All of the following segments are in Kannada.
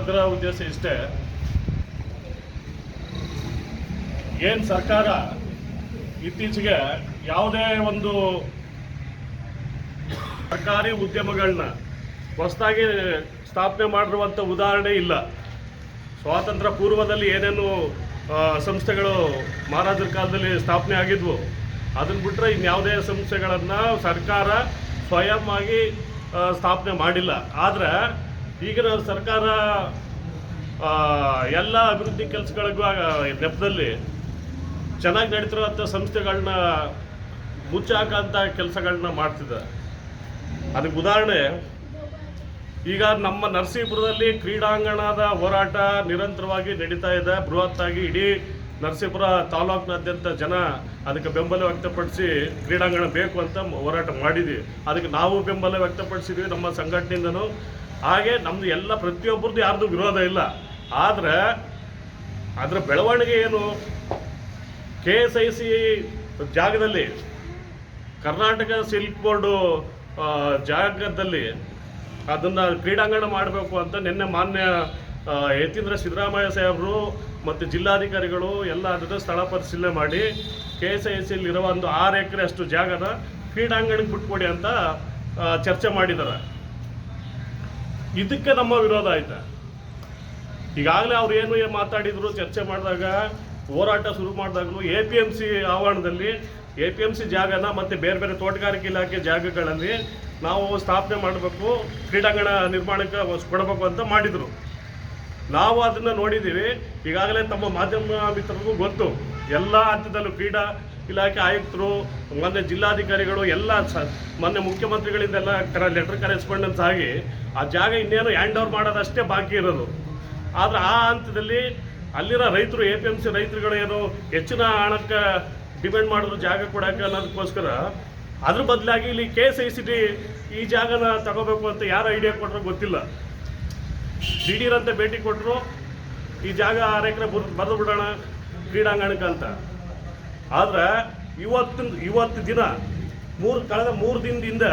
ಅದರ ಉದ್ದೇಶ ಇಷ್ಟೇ. ಏನು ಸರ್ಕಾರ ಇತ್ತೀಚೆಗೆ ಯಾವುದೇ ಒಂದು ಸರ್ಕಾರಿ ಉದ್ಯಮಗಳನ್ನ ಹೊಸದಾಗಿ ಸ್ಥಾಪನೆ ಮಾಡಿರುವಂಥ ಉದಾಹರಣೆ ಇಲ್ಲ. ಸ್ವಾತಂತ್ರ್ಯ ಪೂರ್ವದಲ್ಲಿ ಏನೇನು ಸಂಸ್ಥೆಗಳು ಮಹಾರಾಜರ ಕಾಲದಲ್ಲಿ ಸ್ಥಾಪನೆ ಆಗಿದ್ವು. ಅದನ್ನು ಬಿಟ್ಟರೆ ಇನ್ಯಾವುದೇ ಸಂಸ್ಥೆಗಳನ್ನು ಸರ್ಕಾರ ಸ್ವಯಂ ಆಗಿ ಸ್ಥಾಪನೆ ಮಾಡಿಲ್ಲ. ಆದರೆ ಈಗಿನ ಸರ್ಕಾರ ಎಲ್ಲ ಅಭಿವೃದ್ಧಿ ಕೆಲಸಗಳಿಗೂ ನೆಪದಲ್ಲಿ ಚೆನ್ನಾಗಿ ನಡೀತಿರುವಂಥ ಸಂಸ್ಥೆಗಳನ್ನ ಮುಚ್ಚಾಕಂಥ ಕೆಲಸಗಳನ್ನ ಮಾಡ್ತಿದೆ. ಅದಕ್ಕೆ ಉದಾಹರಣೆ, ಈಗ ನಮ್ಮ ನರಸೀಪುರದಲ್ಲಿ ಕ್ರೀಡಾಂಗಣದ ಹೋರಾಟ ನಿರಂತರವಾಗಿ ನಡೀತಾ ಇದೆ. ಬೃಹತ್ತಾಗಿ ಇಡೀ ನರಸೀಪುರ ತಾಲೂಕಿನಾದ್ಯಂತ ಜನ ಅದಕ್ಕೆ ಬೆಂಬಲ ವ್ಯಕ್ತಪಡಿಸಿ ಕ್ರೀಡಾಂಗಣ ಬೇಕು ಅಂತ ಹೋರಾಟ ಮಾಡಿದ್ವಿ. ಅದಕ್ಕೆ ನಾವು ಬೆಂಬಲ ವ್ಯಕ್ತಪಡಿಸಿದ್ವಿ ನಮ್ಮ ಸಂಘಟನೆಯಿಂದನೂ. ಹಾಗೆ ನಮ್ಮದು ಎಲ್ಲ ಪ್ರತಿಯೊಬ್ಬರದ್ದು ಯಾರ್ದು ವಿರೋಧ ಇಲ್ಲ. ಆದ್ರೆ ಅದರ ಬೆಳವಣಿಗೆ ಏನು? ಕೆ ಎಸ್ ಐ ಸಿ ಜಾಗದಲ್ಲಿ, ಕರ್ನಾಟಕ ಸಿಲ್ಕ್ ಬೋರ್ಡು ಜಾಗದಲ್ಲಿ ಅದನ್ನು ಕ್ರೀಡಾಂಗಣ ಮಾಡಬೇಕು ಅಂತ ನಿನ್ನೆ ಮಾನ್ಯ ಯತೀಂದ್ರ ಸಿದ್ದರಾಮಯ್ಯ ಸಾಹೇಬರು ಮತ್ತು ಜಿಲ್ಲಾಧಿಕಾರಿಗಳು ಎಲ್ಲ ಅದರ ಸ್ಥಳ ಪರಿಶೀಲನೆ ಮಾಡಿ ಕೆ ಎಸ್ ಐ ಸಿಲಿರುವ ಒಂದು ಆರು ಎಕರೆ ಅಷ್ಟು ಜಾಗದ ಕ್ರೀಡಾಂಗಣಕ್ಕೆ ಬಿಟ್ಕೊಡಿ ಅಂತ ಚರ್ಚೆ ಮಾಡಿದ್ದಾರೆ. ಇದಕ್ಕೆ ನಮ್ಮ ವಿರೋಧ ಆಯ್ತಾ ಈಗಾಗಲೇ ಅವ್ರು ಏನು ಮಾತಾಡಿದ್ರು, ಚರ್ಚೆ ಮಾಡಿದಾಗ, ಹೋರಾಟ ಶುರು ಮಾಡಿದಾಗಲೂ ಎ ಪಿ ಎಂ ಸಿ ಆವರಣದಲ್ಲಿ ಎ ಪಿ ಎಂ ಸಿ ಜಾಗನ ಮತ್ತು ಬೇರೆ ಬೇರೆ ತೋಟಗಾರಿಕೆ ಇಲಾಖೆ ಜಾಗಗಳಲ್ಲಿ ನಾವು ಸ್ಥಾಪನೆ ಮಾಡಬೇಕು, ಕ್ರೀಡಾಂಗಣ ನಿರ್ಮಾಣಕ್ಕೆ ಕೊಡಬೇಕು ಅಂತ ಮಾಡಿದರು. ನಾವು ಅದನ್ನು ನೋಡಿದ್ದೀವಿ. ಈಗಾಗಲೇ ತಮ್ಮ ಮಾಧ್ಯಮ ಮಿತ್ರರಿಗೂ ಗೊತ್ತು. ಎಲ್ಲ ಹಂತದಲ್ಲೂ ಕ್ರೀಡಾ ಇಲಾಖೆ ಆಯುಕ್ತರು ಮೊನ್ನೆ ಜಿಲ್ಲಾಧಿಕಾರಿಗಳು, ಎಲ್ಲ ಸ ಮೊನ್ನೆ ಮುಖ್ಯಮಂತ್ರಿಗಳಿಂದೆಲ್ಲ ಕರ ಲೆಟರ್ ಕರೆಸ್ಪಾಂಡೆನ್ಸ್ ಆಗಿ ಆ ಜಾಗ ಇನ್ನೇನು ಹ್ಯಾಂಡ್ ಓವರ್ ಮಾಡೋದಷ್ಟೇ ಬಾಕಿ ಇರೋದು. ಆದರೆ ಆ ಹಂತದಲ್ಲಿ ಅಲ್ಲಿರೋ ರೈತರು ಎ ಪಿ ಎಂ ಸಿ ರೈತರುಗಳು ಏನು ಹೆಚ್ಚಿನ ಹಣಕ್ಕೆ ಡಿಮ್ಯಾಂಡ್ ಮಾಡಿದ್ರು, ಜಾಗ ಕೊಡೋಕೆ ಅನ್ನೋದಕ್ಕೋಸ್ಕರ ಅದ್ರ ಬದಲಾಗಿ ಇಲ್ಲಿ K S I C T ಈ ಜಾಗನ ತಗೋಬೇಕು ಅಂತ ಯಾರು ಐಡಿಯಾ ಕೊಟ್ಟರು ಗೊತ್ತಿಲ್ಲ. ದಿಢೀರಂತೆ ಭೇಟಿ ಕೊಟ್ಟರು ಈ ಜಾಗ ಆರು ಬರ್ದು ಬರೆದು ಬಿಡೋಣ, ಕ್ರೀಡಾಂಗಣಕ್ಕೆ ಅಂತ. ಆದರೆ ಇವತ್ತಿನ ಇವತ್ತು ದಿನ, ಮೂರು ಕಳೆದ ಮೂರು ದಿನದಿಂದ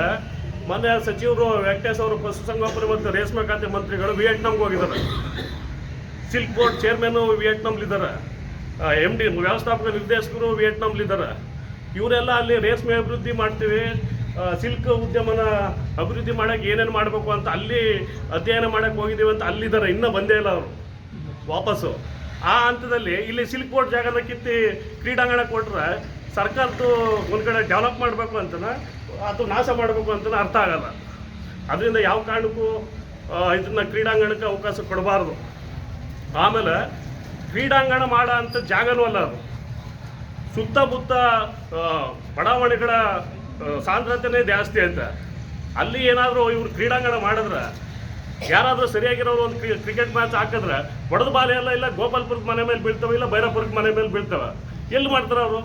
ಮೊನ್ನೆ ಸಚಿವರು ವೆಂಕಟೇಶ್ ಅವರು ಪಶುಸಂಗೋಪನೆ ಮತ್ತು ರೇಷ್ಮೆ ಖಾತೆ ಮಂತ್ರಿಗಳು ವಿಯೆಟ್ನಾಂಗೆ ಹೋಗಿದ್ದಾರೆ. ಸಿಲ್ಕ್ ಬೋರ್ಡ್ ಚೇರ್ಮನ್ ವಿಯೆಟ್ನಾಂಲಿದ್ದಾರೆ ಎಂ ಡಿ ವ್ಯವಸ್ಥಾಪಕ ನಿರ್ದೇಶಕರು ವಿಯೆಟ್ನಾಂಲಿದ್ದಾರೆ ಇವರೆಲ್ಲ ಅಲ್ಲಿ ರೇಷ್ಮೆ ಅಭಿವೃದ್ಧಿ ಮಾಡ್ತೀವಿ ಸಿಲ್ಕ್ ಉದ್ಯಮನ ಅಭಿವೃದ್ಧಿ ಮಾಡಕ್ಕೆ ಏನೇನು ಮಾಡಬೇಕು ಅಂತ ಅಲ್ಲಿ ಅಧ್ಯಯನ ಮಾಡಕ್ಕೆ ಹೋಗಿದ್ದೀವಿ ಅಂತ ಅಲ್ಲಿದ್ದಾರೆ. ಇನ್ನೂ ಬಂದೇ ಇಲ್ಲ ಅವರು. ವಾಪಸ್ಸು. ಆ ಹಂತದಲ್ಲಿ ಇಲ್ಲಿ ಸಿಲ್ಕ್ ಬೋರ್ಡ್ ಜಾಗನ ಕಿತ್ತಿ ಕ್ರೀಡಾಂಗಣ ಕೊಟ್ರೆ ಸರ್ಕಾರದ್ದು ಒಂದು ಕಡೆ ಡೆವಲಪ್ ಮಾಡಬೇಕು ಅಂತನ ಅದು ನಾಶ ಮಾಡಬೇಕು ಅಂತನ ಅರ್ಥ ಆಗಲ್ಲ. ಅದರಿಂದ ಯಾವ ಕಾರಣಕ್ಕೂ ಇದನ್ನ ಕ್ರೀಡಾಂಗಣಕ್ಕೆ ಅವಕಾಶ ಕೊಡಬಾರ್ದು. ಆಮೇಲೆ ಕ್ರೀಡಾಂಗಣ ಮಾಡೋ ಅಂಥ ಜಾಗನೂ ಅಲ್ಲ ಅದು. ಸುತ್ತಮುತ್ತ ಬಡಾವಣೆಗಳ ಸಾಂದ್ರತೆನೇ ಜಾಸ್ತಿ ಅಂತ. ಅಲ್ಲಿ ಏನಾದರೂ ಇವರು ಕ್ರೀಡಾಂಗಣ ಮಾಡಿದ್ರೆ ಯಾರಾದರೂ ಸರಿಯಾಗಿರೋರು ಒಂದು ಕ್ರಿಕೆಟ್ ಮ್ಯಾಚ್ ಹಾಕಿದ್ರೆ ಬಡದ ಬಾಲೆ ಎಲ್ಲ ಇಲ್ಲ ಗೋಪಾಲ್ಪುರದ ಮನೆ ಮೇಲೆ ಬೀಳ್ತವೆ ಇಲ್ಲ ಭೈರಪುರದ ಮನೆ ಮೇಲೆ ಬೀಳ್ತವೆ. ಎಲ್ಲಿ ಮಾಡ್ತಾರೆ ಅವರು?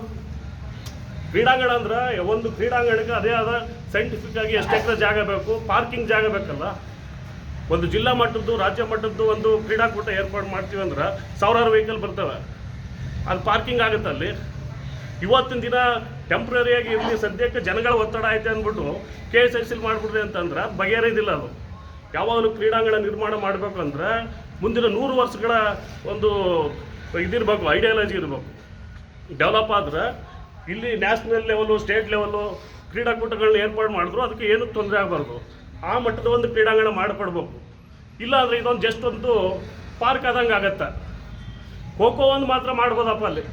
ಕ್ರೀಡಾಂಗಣ ಅಂದ್ರೆ ಒಂದು ಕ್ರೀಡಾಂಗಣಕ್ಕೆ ಅದೇ ಆದ ಸೈಂಟಿಫಿಕ್ ಆಗಿ ಎಷ್ಟು ಜಾಗ ಬೇಕು ಪಾರ್ಕಿಂಗ್ ಜಾಗ ಬೇಕಲ್ಲ? ಒಂದು ಜಿಲ್ಲಾ ಮಟ್ಟದ್ದು, ರಾಜ್ಯ ಮಟ್ಟದ್ದು ಒಂದು ಕ್ರೀಡಾಕೂಟ ಏರ್ಪಾಡು ಮಾಡ್ತೀವಿ ಅಂದ್ರೆ ಸಾವಿರಾರು ವೆಹಿಕಲ್ ಬರ್ತವೆ. ಅದು ಪಾರ್ಕಿಂಗ್ ಆಗುತ್ತೆ ಅಲ್ಲಿ. ಇವತ್ತಿನ ದಿನ ಟೆಂಪ್ರರಿಯಾಗಿ ಇರಲಿ ಸದ್ಯಕ್ಕೆ ಜನಗಳ ಒತ್ತಡ ಐತೆ ಅಂದ್ಬಿಟ್ಟು ಕೆ ಎಸ್ ಐ ಸಿಲ್ ಮಾಡಿಬಿಡ್ರಿ ಅಂತಂದ್ರೆ ಬಗೆಹರಿದಿಲ್ಲ ಅದು. ಯಾವಾಗಲೂ ಕ್ರೀಡಾಂಗಣ ನಿರ್ಮಾಣ ಮಾಡಬೇಕು ಅಂದ್ರೆ ಮುಂದಿನ ನೂರು ವರ್ಷಗಳ ಒಂದು ಇದಿರಬೇಕು ಐಡಿಯಾಲಜಿ ಇರಬೇಕು. ಡೆವಲಪ್ ಆದ್ರೆ ಇಲ್ಲಿ ನ್ಯಾಷನಲ್ ಲೆವೆಲು ಸ್ಟೇಟ್ ಲೆವೆಲು ಕ್ರೀಡಾಕೂಟಗಳನ್ನ ಏರ್ಪಾಡು ಮಾಡಿದ್ರು, ಅದಕ್ಕೆ ಏನೂ ತೊಂದರೆ ಆಗಬಾರ್ದು. ಆ ಮಟ್ಟದ ಒಂದು ಕ್ರೀಡಾಂಗಣ ಮಾಡಿಕೊಡ್ಬೇಕು. ಇಲ್ಲ ಅಂದರೆ ಇದೊಂದು ಜಸ್ಟ್ ಒಂದು ಪಾರ್ಕ್ ಆದಂಗೆ ಆಗತ್ತೆ. ಖೋಖೋ ಒಂದು ಮಾತ್ರ ಮಾಡ್ಬೋದಪ್ಪ ಅಲ್ಲಿ.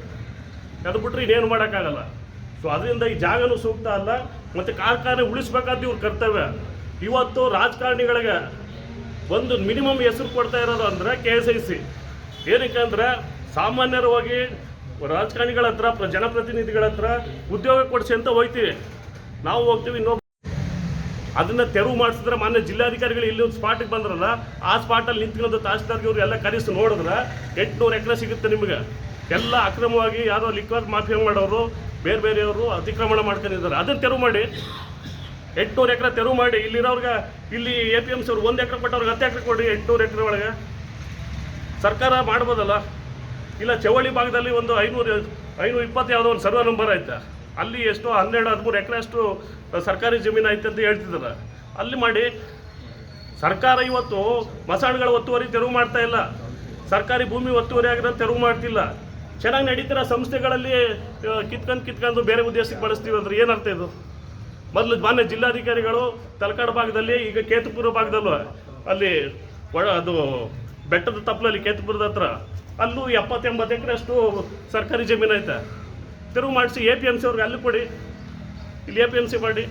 ಅದು ಬಿಟ್ಟರೆ ಇನ್ನೇನು ಮಾಡೋಕ್ಕಾಗಲ್ಲ. ಸೊ ಅದರಿಂದ ಈ ಜಾಗನೂ ಸೂಕ್ತ ಅಲ್ಲ, ಮತ್ತು ಕಾರ್ಖಾನೆ ಉಳಿಸ್ಬೇಕಾದ ಇವ್ರ ಕರ್ತವ್ಯ. ಇವತ್ತು ರಾಜಕಾರಣಿಗಳಿಗೆ ಒಂದು ಮಿನಿಮಮ್ ಹೆಸರು ಕೊಡ್ತಾ ಇರೋದು ಅಂದರೆ ಕೆ ಎಸ್ ಐ ಸಿ ಏನಕ್ಕೆ ಅಂದರೆ ಸಾಮಾನ್ಯರು ಹೋಗಿ ರಾಜಕಾರಣಿಗಳ ಹತ್ರ, ಪ್ರ- ಜನಪ್ರತಿನಿಧಿಗಳ ಹತ್ರ ಉದ್ಯೋಗ ಕೊಡಿಸಿ ಅಂತ ಹೋಗ್ತೀವಿ ನಾವು ಹೋಗ್ತೀವಿ, ಇನ್ನೊಬ್ಬ ಅದನ್ನು ತೆರವು ಮಾಡಿಸಿದ್ರೆ ಮಾನ್ಯ ಜಿಲ್ಲಾಧಿಕಾರಿಗಳು ಇಲ್ಲಿ ಒಂದು ಸ್ಪಾಟಿಗೆ ಬಂದ್ರಲ್ಲ, ಆ ಸ್ಪಾಟಲ್ಲಿ ನಿಂತ್ಕೊಂಡು ತಹಸೀಲ್ದಾರ್ಗೆ ಇವರು ಎಲ್ಲ ಕರೆಸಿ ನೋಡಿದ್ರೆ ಎಂಟುನೂರು ಎಕರೆ ಸಿಗುತ್ತೆ ನಿಮಗೆ. ಎಲ್ಲ ಅಕ್ರಮವಾಗಿ ಯಾರೋ ಲಿಕ್ವರ್ ಮಾಫಿಯಾ ಮಾಡೋರು ಬೇರೆ ಬೇರೆಯವರು ಅತಿಕ್ರಮಣ ಮಾಡ್ಕೊಂಡಿದ್ದಾರೆ. ಅದನ್ನು ತೆರವು ಮಾಡಿ. ಎಂಟುನೂರು ಎಕರೆ ತೆರವು ಮಾಡಿ, ಇಲ್ಲಿರೋರ್ಗೆ, ಇಲ್ಲಿ ಎ ಪಿ ಎಂ ಸಿ ಅವ್ರು ಒಂದು ಎಕರೆ ಕೊಟ್ಟವ್ರಿಗೆ ಹತ್ತು ಎಕರೆ ಕೊಡಿ ಎಂಟುನೂರು ಎಕರೆ ಒಳಗೆ. ಸರ್ಕಾರ ಮಾಡ್ಬೋದಲ್ಲ? ಇಲ್ಲ, ಚವಳಿ ಭಾಗದಲ್ಲಿ ಒಂದು ಐನೂರು ಐನೂರು ಇಪ್ಪತ್ತು ಯಾವುದೋ ಒಂದು ಸರ್ವೆ ನಂಬರ್ ಐತೆ. ಅಲ್ಲಿ ಎಷ್ಟು ಹನ್ನೆರಡು, ಹದಿಮೂರು ಎಕರೆ ಅಷ್ಟು ಸರ್ಕಾರಿ ಜಮೀನು ಐತೆ ಅಂತ ಹೇಳ್ತಿದ್ದಾರೆ. ಅಲ್ಲಿ ಮಾಡಿ, ಸರ್ಕಾರ ಇವತ್ತು ಮಸಾಣಗಳ ಒತ್ತುವರಿ ತೆರವು ಮಾಡ್ತಾ ಇಲ್ಲ. ಸರ್ಕಾರಿ ಭೂಮಿ ಒತ್ತುವರಿ ಆಗಿರೋ ತೆರವು ಮಾಡ್ತಿಲ್ಲ. ಚೆನ್ನಾಗಿ ನಡೀತಿರೋ ಸಂಸ್ಥೆಗಳಲ್ಲಿ ಕಿತ್ಕೊಂಡು ಕಿತ್ಕೊಂಡು ಬೇರೆ ಉದ್ದೇಶಕ್ಕೆ ಬಳಸ್ತೀವಿ ಅಂದ್ರೆ ಏನರ್ಥ ಇದು? ಮೊದಲು ಮಾನ್ಯ ಜಿಲ್ಲಾಧಿಕಾರಿಗಳು ತಲಕಾಡು ಭಾಗದಲ್ಲಿ, ಈಗ ಕೇತುಪುರ ಭಾಗದಲ್ಲೂ, ಅಲ್ಲಿ ಒಳ ಅದು ಬೆಟ್ಟದ ತಪ್ಪಲಲ್ಲಿ ಕೇತುಪುರದ ಹತ್ರ, ಅಲ್ಲೂ ಎಪ್ಪತ್ತೆಂಬತ್ತು ಎಕರೆ ಅಷ್ಟು ಸರ್ಕಾರಿ ಜಮೀನು ಐತೆ. ತಿರುವು ಮಾಡಿಸಿ ಎ ಪಿ ಎಂ ಸಿ ಅವ್ರಿಗೆ ಅಲ್ಲಿ ಕೊಡಿ. ಇಲ್ಲಿ ಎ ಪಿ ಎಂ ಸಿ ಮಾಡಿ.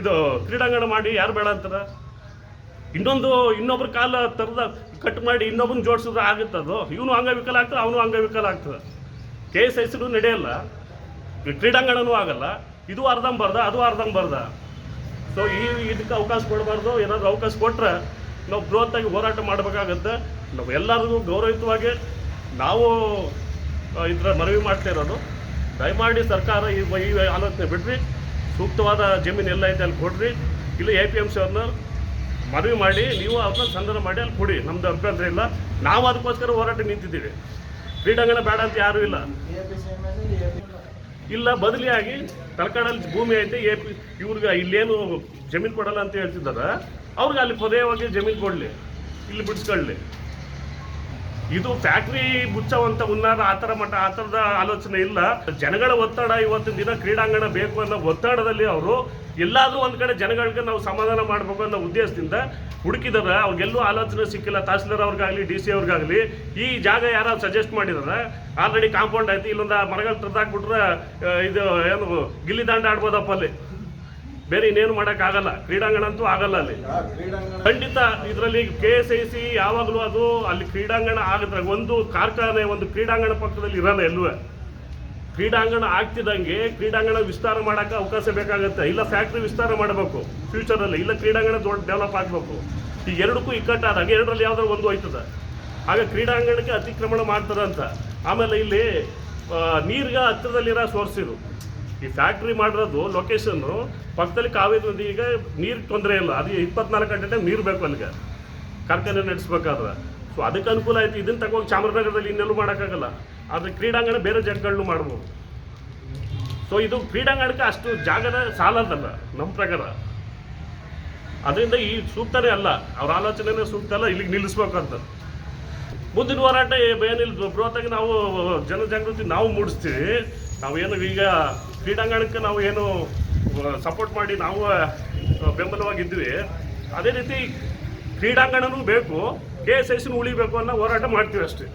ಇದು ಕ್ರೀಡಾಂಗಣ ಮಾಡಿ, ಯಾರು ಬೇಡ ಅಂತಾರೆ. ಇನ್ನೊಂದು, ಇನ್ನೊಬ್ರ ಕಾಲ ತರದ ಕಟ್ ಮಾಡಿ ಇನ್ನೊಬ್ಬನ ಜೋಡಿಸಿದ್ರೆ ಆಗುತ್ತೆ ಅದು. ಇವನು ಅಂಗವಿಕಲ ಆಗ್ತದೆ ಅವನು ಅಂಗವಿಕಲ ಆಗ್ತದೆ ಕೆ ಎಸ್ ಹೆಸರು ನಡೆಯಲ್ಲ. ಕ್ರೀಡಾಂಗಣನೂ ಆಗಲ್ಲ. ಇದು ಅರ್ಧಂಬರ್ಧ ಅದು ಅರ್ಧಂಬರ್ಧ ಸೊ ಈ ಇದಕ್ಕೆ ಅವಕಾಶ ಕೊಡಬಾರ್ದು, ಏನಾದರೂ ಅವಕಾಶ ಕೊಟ್ಟರೆ ನಾವು ಆಗಿ ಹೋರಾಟ ಮಾಡಬೇಕಾಗತ್ತೆ. ನಾವು ಎಲ್ಲರಿಗೂ ಗೌರವಯುತವಾಗಿ ನಾವು ಇದರ ಮನವಿ ಮಾಡ್ತಾ ಇರೋದು. ದಯಮಾಡಿ ಸರ್ಕಾರ ಈ ಈ ಆಲೋಚನೆ ಬಿಡ್ರಿ. ಸೂಕ್ತವಾದ ಜಮೀನು ಎಲ್ಲ ಐತೆ ಅಲ್ಲಿ ಕೊಡ್ರಿ. ಇಲ್ಲ ಎ ಪಿ ಎಂ ಸಿ ಅವ್ರನ್ನ ಮನವಿ ಮಾಡಿ, ನೀವು ಅವ್ರನ್ನ ಸಂಧಾನ ಮಾಡಿ ಅಲ್ಲಿ ಕೊಡಿ. ನಮ್ದು ಅಭ್ಯಂತರ ಇಲ್ಲ. ನಾವು ಅದಕ್ಕೋಸ್ಕರ ಹೋರಾಟ ನಿಂತಿದ್ದೀವಿ. ಕ್ರೀಡಾಂಗಣ ಬೇಡ ಅಂತ ಯಾರೂ ಇಲ್ಲ. ಇಲ್ಲ, ಬದಲಿಯಾಗಿ ತಲಕಾಡಲ್ಲಿ ಭೂಮಿ ಐತೆ ಎ ಪಿ, ಇವ್ರಿಗೆ ಇಲ್ಲೇನು ಜಮೀನು ಕೊಡಲ್ಲ ಅಂತ ಹೇಳ್ತಿದ್ದಾರೆ. ಅವ್ರಿಗೆ ಅಲ್ಲಿ ಪದೇವಾಗಿ ಜಮೀನು ಕೊಡಲಿ, ಇಲ್ಲಿ ಬಿಡಿಸ್ಕೊಳ್ಳಿ. ಇದು ಫ್ಯಾಕ್ಟ್ರಿ ಮುಚ್ಚವಂತ ಉನ್ನಾರ ಆ ಥರ ಮಟ್ಟ, ಆ ಥರದ ಆಲೋಚನೆ ಇಲ್ಲ. ಜನಗಳ ಒತ್ತಡ ಇವತ್ತಿನ ದಿನ ಕ್ರೀಡಾಂಗಣ ಬೇಕು ಅನ್ನೋ ಒತ್ತಡದಲ್ಲಿ ಅವರು ಎಲ್ಲಾದರೂ ಒಂದು ಕಡೆ ಜನಗಳಿಗೆ ನಾವು ಸಮಾಧಾನ ಮಾಡಬೇಕು ಅನ್ನೋ ಉದ್ದೇಶದಿಂದ ಹುಡುಕಿದಾರೆ ಅವ್ರಿಗೆಲ್ಲೂ ಆಲೋಚನೆ ಸಿಕ್ಕಿಲ್ಲ. ತಹಸೀಲ್ದಾರ್ ಅವ್ರಿಗಾಗಲಿ ಡಿ ಸಿ ಅವ್ರಿಗಾಗಲಿ ಈ ಜಾಗ ಯಾರು ಸಜೆಸ್ಟ್ ಮಾಡಿದಾರೆ? ಆಲ್ರೆಡಿ ಕಾಂಪೌಂಡ್ ಐತಿ ಇಲ್ಲೊಂದು ಮರಗಳು ತೆಗ್ದಾಕ್ಬಿಟ್ರೆ ಆ, ಇದು ಏನು ಗಿಲ್ಲಿ ದಾಂಡ ಆಡ್ಬೋದಪ್ಪ ಅಲ್ಲಿ. ಬೇರೆ ಇನ್ನೇನು ಮಾಡೋಕ್ಕಾಗಲ್ಲ. ಕ್ರೀಡಾಂಗಣ ಅಂತೂ ಆಗಲ್ಲ ಅಲ್ಲಿ. ಖಂಡಿತ ಇದರಲ್ಲಿ ಕೆ ಎಸ್ ಐ ಸಿ ಯಾವಾಗಲೂ ಅದು ಅಲ್ಲಿ ಕ್ರೀಡಾಂಗಣ ಆಗಿದ್ರೆ ಒಂದು ಕಾರ್ಖಾನೆ ಒಂದು ಕ್ರೀಡಾಂಗಣ ಪಕ್ಕದಲ್ಲಿ ಇರಲ್ಲ ಎಲ್ಲೂ. ಕ್ರೀಡಾಂಗಣ ಆಗ್ತಿದ್ದಂಗೆ ಕ್ರೀಡಾಂಗಣ ವಿಸ್ತಾರ ಮಾಡೋಕೆ ಅವಕಾಶ ಬೇಕಾಗುತ್ತೆ. ಇಲ್ಲ ಫ್ಯಾಕ್ಟ್ರಿ ವಿಸ್ತಾರ ಮಾಡಬೇಕು. ಫ್ಯೂಚರಲ್ಲಿ ಇಲ್ಲ ಕ್ರೀಡಾಂಗಣ ದೊಡ್ಡ ಡೆವಲಪ್ ಆಗಬೇಕು. ಈ ಎರಡಕ್ಕೂ ಇಕ್ಕಟ್ಟಾದಾಗ ಎರಡರಲ್ಲಿ ಯಾವ್ದಾದ್ರು ಒಂದು ಹೋಯ್ತದೆ. ಆಗ ಕ್ರೀಡಾಂಗಣಕ್ಕೆ ಅತಿಕ್ರಮಣ ಮಾಡ್ತಾರೆ ಅಂತ. ಆಮೇಲೆ ಇಲ್ಲಿ ನೀರಿಗೆ ಹತ್ತಿರದಲ್ಲಿರೋ ಸೋರ್ಸ್ ಇದು. ಈ ಫ್ಯಾಕ್ಟ್ರಿ ಮಾಡಿರೋದು ಲೊಕೇಶನ್ನು ಪಕ್ಕದಲ್ಲಿ ಕಾವೇರಿ ನದಿಗೆ ನೀರು ತೊಂದರೆ ಇಲ್ಲ. ಅದು ಇಪ್ಪತ್ನಾಲ್ಕು ಗಂಟೆ ನೀರು ಬೇಕು ಅಲ್ಲಿಗೆ. ಕಾರ್ಖಾನೆ ನಡೆಸ್ಬೇಕಾದ್ರೆ. ಸೊ ಅದಕ್ಕೆ ಅನುಕೂಲ ಆಯ್ತು. ಇದನ್ನ ತಗೊಂಡು ಚಾಮರಾಜನಗರದಲ್ಲಿ ಇನ್ನೆಲ್ಲೂ ಮಾಡೋಕ್ಕಾಗಲ್ಲ. ಆದರೆ ಕ್ರೀಡಾಂಗಣ ಬೇರೆ ಜಾಗಗಳನ್ನೂ ಮಾಡ್ಬೋದು. ಸೊ ಇದು ಕ್ರೀಡಾಂಗಣಕ್ಕೆ ಅಷ್ಟು ಜಾಗದ ಸಾಲದಲ್ಲ ನಮ್ಮ ಪ್ರಕಾರ. ಅದರಿಂದ ಈ ಸೂಕ್ತನೇ ಅಲ್ಲ, ಅವ್ರ ಆಲೋಚನೆನೇ ಸೂಕ್ತ ಅಲ್ಲ, ಇಲ್ಲಿಗೆ ನಿಲ್ಲಿಸ್ಬೇಕಂತ ಮುಂದಿನ ಹೋರಾಟ ಏನಿಲ್ಲ ಬೃಹತ್ತಾಗಿ ನಾವು, ಜನಜಾಗೃತಿ ನಾವು ಮೂಡಿಸ್ತೀವಿ. ನಾವೇನು ಈಗ ಕ್ರೀಡಾಂಗಣಕ್ಕೆ ನಾವು ಏನು ಸಪೋರ್ಟ್ ಮಾಡಿ ನಾವು ಬೆಂಬಲವಾಗಿದ್ದೀವಿ. ಅದೇ ರೀತಿ ಕ್ರೀಡಾಂಗಣನೂ ಬೇಕು, ಕೆ ಎಸ್ ಐ ಸಿನೂ ಉಳಿಬೇಕು ಅನ್ನೋ ಹೋರಾಟ ಮಾಡ್ತೀವಿ ಅಷ್ಟೇ.